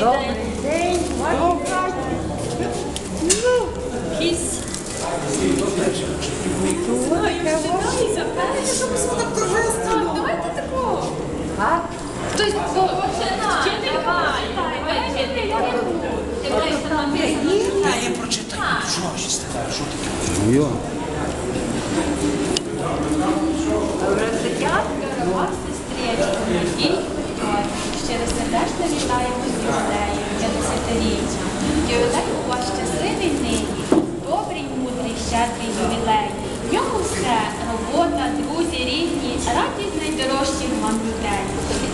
Добрий день. Кісь. Так, давайте такого. А? Хтось. Ти Я прочитаю. Що ще стати? Що таке? 50-річчя. У вас щасливий нині, добрий, мудрий, щедрий ювілей. В ньому все робота, друзі, рідні, радість найдорожчих вам людей.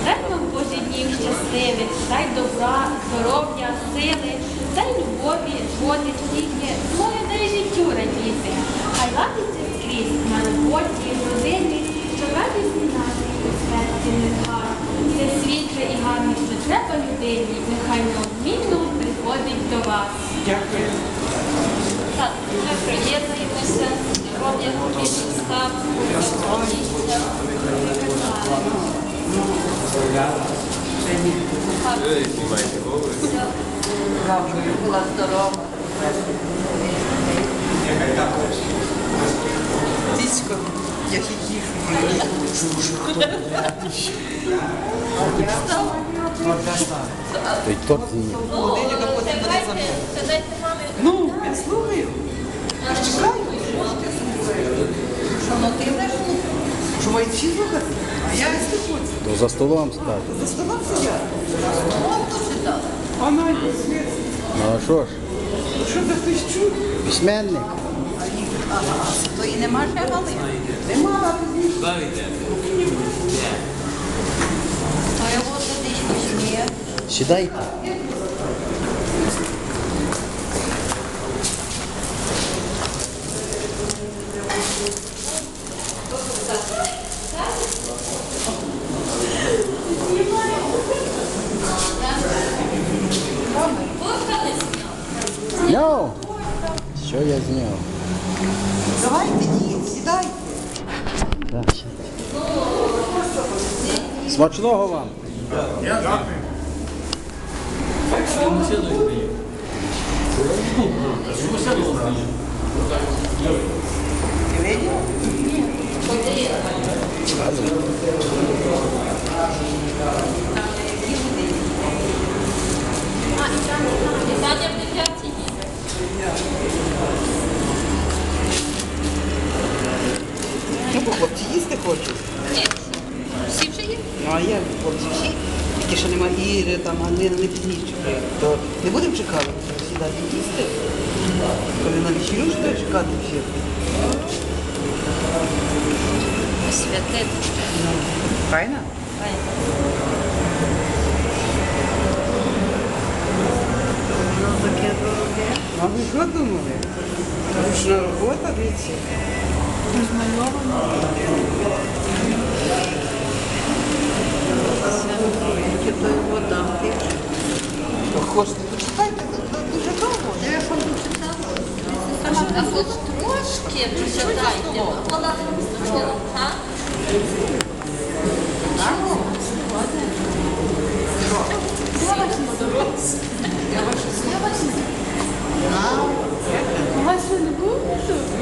Дай вам Боже днів щасливих, дай добра, здоров'я, сили, дай любові, згоди тільки, змоги дай життю радіти. Хай ладиться скрізь на роботі, родині, що радісні наші у серці не. Все світле і гарне, що треба людині, нехай неодмінно Так, ми приєднуємося, роблять підстав, Була здорова. Дідько, я хіхішу. Той торт мною. Ну, я слухаю. Я ж чекаю. Що, ну ти? Що мають всі слухати? А я не за столом стати. За столом сидять. А Надя, Ну а що ж, що за хтось чув? письменник. Ага, то і нема ще. Нема, а ти його візьмі. Сідайте. Зняв? Що я зняв? Давайте, дід, сідайте. Так, ще. Смачного вам. Ну, хлопці їсти хочуть. Ні, всі вже є. Ну, а як хлопці всі? Тільки що нема Іри, там, Галина, не пізніше. То не будемо чекати, сідати їсти. Коли на вечерю ж треба чекати всіх. Святити. Файна? Воно таке дороге. А ви що думали? Ручна робота, дивіться. Тільки Хочете, почитайте, дуже довго. Я ж вам почитала. А хоч трошки прочитайте. Вона а?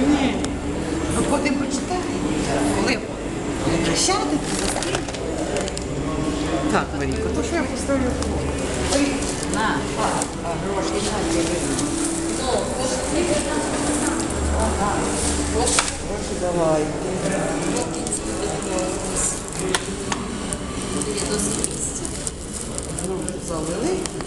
Ні. Потім почитайте. Коли Так, Марійко, то що я поставлю? На, гроші. Гроші давай. Ну, залили.